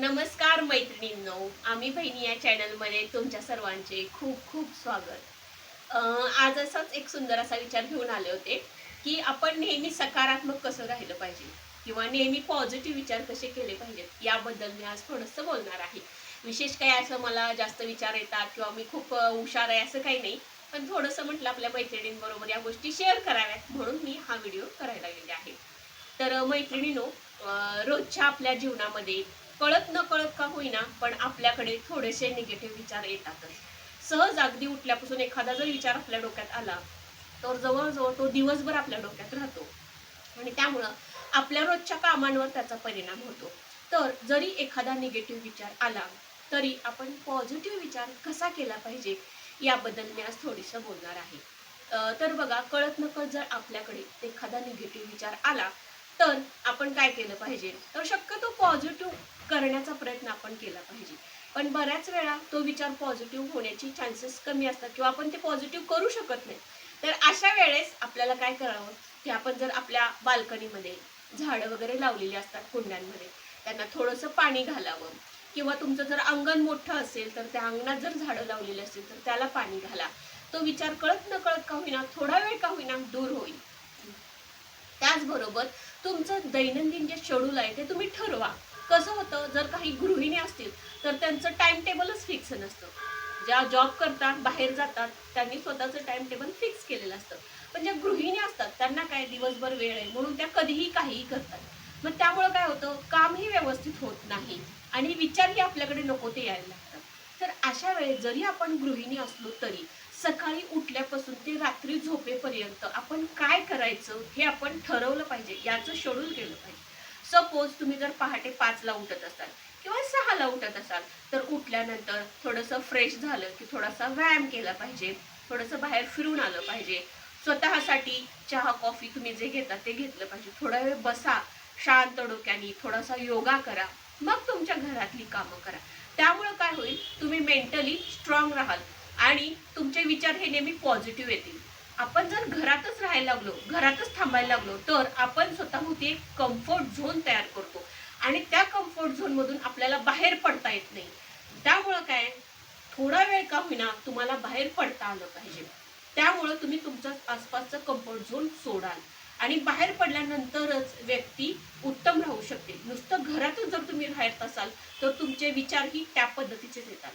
नमस्कार मैत्रिणींनो आम्ही बहिणी या चॅनलमध्ये तुमच्या सर्वांचे खूप खूप स्वागत. आज असाच एक सुंदर असा विचार घेऊन आले होते की आपण नेहमी सकारात्मक कसं राहिलं पाहिजे किंवा नेहमी पॉझिटिव्ह विचार कसे केले पाहिजेत याबद्दल मी आज थोडंसं बोलणार आहे. विशेष काही असं मला जास्त विचार येतात किंवा मी खूप हुशार आहे असं काही नाही. पण थोडंसं म्हटलं आपल्या मैत्रिणींबरोबर या गोष्टी शेअर कराव्यात म्हणून मी हा व्हिडिओ करायला गेले आहे. तर मैत्रिणीनो रोजच्या आपल्या जीवनामध्ये कळत न कळत का होईना पण आपल्याकडे थोडेसे निगेटिव्ह विचार येतातच. सहज अगदी उठल्यापासून एखादा जर विचार आपल्या डोक्यात आला तर जवळजवळ तो दिवसभर आपल्या डोक्यात राहतो. आणि त्यामुळं आपल्या रोजच्या कामांवर त्याचा परिणाम होतो. तर जरी एखादा निगेटिव्ह विचार आला तरी आपण पॉझिटिव्ह विचार कसा केला पाहिजे याबद्दल मी आज थोडीसं बोलणार आहे. तर बघा कळत न कळत जर आपल्याकडे एखादा निगेटिव्ह विचार आला तर आपण काय केलं पाहिजे? तर शक्यतो पॉझिटिव्ह करण्याचा प्रयत्न आपण केला पाहिजे. पण बऱ्याच वेळा तो विचार पॉझिटिव्ह होण्याची चान्सेस कमी असतात किंवा आपण ते पॉझिटिव्ह करू शकत नाही. तर अशा वेळेस आपल्याला काय करावं? की आपण जर आपल्या बाल्कनीमध्ये झाडं वगैरे लावलेली असतात कुंड्यांमध्ये त्यांना थोडंसं पाणी घालावं. किंवा तुमचं जर अंगण मोठं असेल तर त्या अंगणात जर झाडं लावलेली असतील तर त्याला पाणी घाला. तो विचार कळत न कळत का होईना थोडा वेळ का होईना दूर होईल. त्याचबरोबर तुमचं दैनंदिन जे शेड्यूल आहे ते तुम्ही ठरवा. कसं होतं? जर काही गृहिणी असतील तर त्यांचं टाइम टेबलच फिक्स नसतं. ज्या जॉब करतात बाहेर जातात त्यांनी स्वतःचं टाइम टेबल फिक्स केलेलं असतं. पण ज्या गृहिणी असतात त्यांना काय दिवसभर वेळ आहे म्हणून त्या कधीही काहीही करतात. मग त्यामुळं काय होतं? कामही व्यवस्थित होत नाही. आणि विचारही आपल्याकडे नको ते यायला लागतात. तर अशा वेळेस जरी आपण गृहिणी असलो तरी सकाळी उठल्यापासून ते रात्री झोपेपर्यंत आपण काय करायचं हे आपण ठरवलं पाहिजे याचं शेड्यूल केलं पाहिजे. सपोज तुम्ही जर पहाटे पाचला उठत असाल किंवा सहाला उठत असाल तर उठल्यानंतर थोडंसं फ्रेश झालं की थोडासा व्यायाम केला पाहिजे थोडंसं बाहेर फिरून आलं पाहिजे. स्वतःसाठी चहा कॉफी तुम्ही जे घेता ते घेतलं पाहिजे. थोडा वेळ बसा शांत डोक्याने थोडासा योगा करा मग तुमच्या घरातली कामं करा. त्यामुळं काय होईल? तुम्ही मेंटली स्ट्रॉंग राहाल. आणि तुमचे विचार हे नेहमी पॉझिटिव्ह येतील. आपण जर घरातच राहायला लागलो घरातच थांबायला लागलो तर आपण स्वतःभोवती एक कम्फर्ट झोन तयार करतो. आणि त्या कम्फर्ट झोन मधून आपल्याला बाहेर पडता येत नाही. त्यामुळं काय? थोडा वेळ का होईना तुम्हाला बाहेर पडता आलं पाहिजे. त्यामुळं तुम्ही तुमच्या आसपासचं कम्फर्ट झोन सोडाल. आणि बाहेर पडल्यानंतरच व्यक्ती उत्तम राहू शकते. नुसतं घरातच जर तुम्ही राहत असाल तर तुमचे विचारही त्या पद्धतीचेच येतात.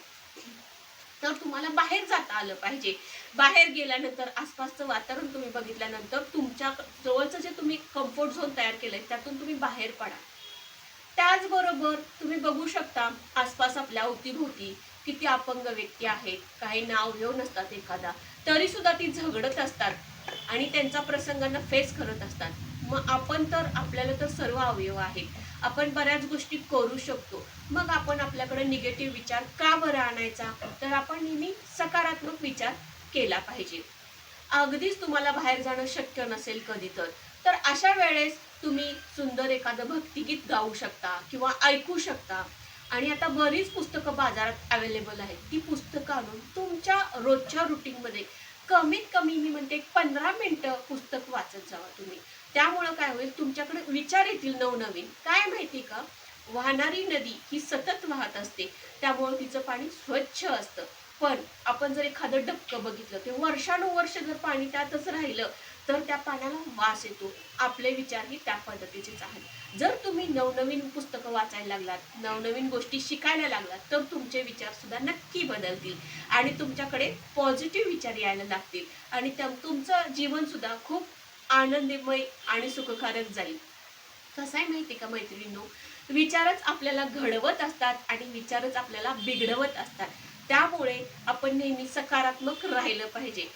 तर तुम्हाला बाहेर जाता आलं पाहिजे. बाहेर गेल्यानंतर आसपासचं वातावरण तुम्ही बघितल्यानंतर तुमच्या जवळचं जे तुम्ही कम्फर्ट झोन तयार केलंय त्यातून तुम्ही बाहेर पडा. त्याचबरोबर तुम्ही बघू शकता आसपास आपल्या अवतीभोवती किती अपंग व्यक्ती आहेत काही नाव घेऊ नसतात एखादा तरी सुद्धा ती झगडत असतात आणि त्यांचा प्रसंगांना फेस करत असतात. मग आपण तर आपल्याला तर सर्व अवयव आहेत. आपण बऱ्याच गोष्टी करू शकतो. मग आपण आपल्याकडे निगेटिव्ह विचार का बरं आणायचा? आपण नेहमी सकारात्मक विचार केला पाहिजे. अगदीच तुम्हाला बाहेर जाणं शक्य नसेल कधी तर. तर अशा वेळेस तुम्ही सुंदर एखादं भक्तिगीत गाऊ शकता किंवा ऐकू शकता. आणि आता बरीच पुस्तकं बाजारात अवेलेबल आहेत. ती पुस्तकं आणून तुमच्या रोजच्या रुटीनमध्ये कमीत कमी मी म्हणते एक पंधरा मिनिटं पुस्तक वाचत जावा तुम्ही. त्यामुळं काय होईल? तुमच्याकडे विचार येतील नवनवीन. काय माहिती का? वाहणारी नदी ही सतत वाहत असते. त्यामुळं तिचं पाणी स्वच्छ असतं. पण आपण जर एखादं डबकं बघितलं ते वर्षानुवर्ष जर पाणी त्यातच राहिलं तर त्या पाण्याला वास येतो. आपले विचारही त्या पद्धतीचेच आहेत. जर तुम्ही नवनवीन पुस्तकं वाचायला लागलात नवनवीन गोष्टी शिकायला लागलात तर तुमचे विचार सुद्धा नक्की बदलतील. आणि तुमच्याकडे पॉझिटिव्ह विचार यायला लागतील. आणि त्या तुमचं जीवन सुद्धा खूप आनंदमय आणि सुखकारक जाईल. कसं आहे माहिती का मैत्रिणींनो? विचारच आपल्याला घडवत असतात आणि विचारच आपल्याला बिघडवत असतात. त्यामुळे आपण नेहमी सकारात्मक राहिलं पाहिजे.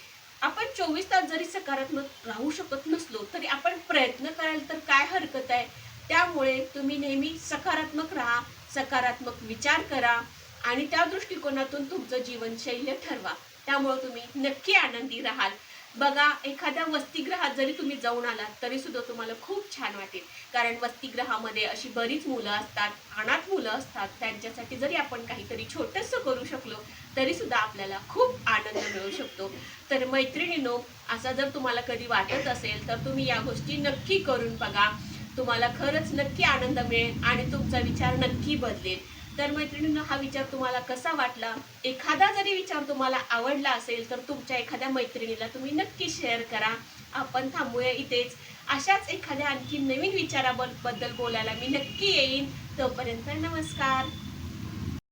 आपण चोवीस तास जरी सकारात्मक राहू शकत नसलो तरी आपण प्रयत्न कराल तर काय हरकत आहे? त्यामुळे तुम्ही नेहमी सकारात्मक राहा सकारात्मक विचार करा आणि त्या दृष्टिकोनातून तुमचं जीवनशैल्य ठरवा. त्यामुळे तुम्ही नक्की आनंदी राहाल. बघा एखाद्या वसतिगृहात जरी तुम्ही जाऊन आलात तरी सुद्धा तुम्हाला खूप छान वाटेल. कारण वसतिगृहामध्ये अशी बरीच मुलं असतात अनाथ मुलं असतात. त्यांच्यासाठी जरी आपण काहीतरी छोटंसं करू शकलो तरी सुद्धा आपल्याला खूप आनंद मिळू शकतो. तर मैत्रिणीनो असा जर तुम्हाला कधी वाटत असेल तर तुम्ही या गोष्टी नक्की करून बघा. तुम्हाला खरंच नक्की आनंद मिळेल आणि तुमचा विचार नक्की बदलेल. तर मैत्रिणींना हा विचार तुम्हाला कसा वाटला? एखादा जरी विचार तुम्हाला आवडला असेल तर तुमच्या एखाद्या मैत्रिणीला तुम्ही नक्की शेअर करा. आपण थांबूया इथेच. अशाच एखाद्या आणखी नवीन विचाराबद्दल बोलायला मी नक्की येईन. तोपर्यंत नमस्कार.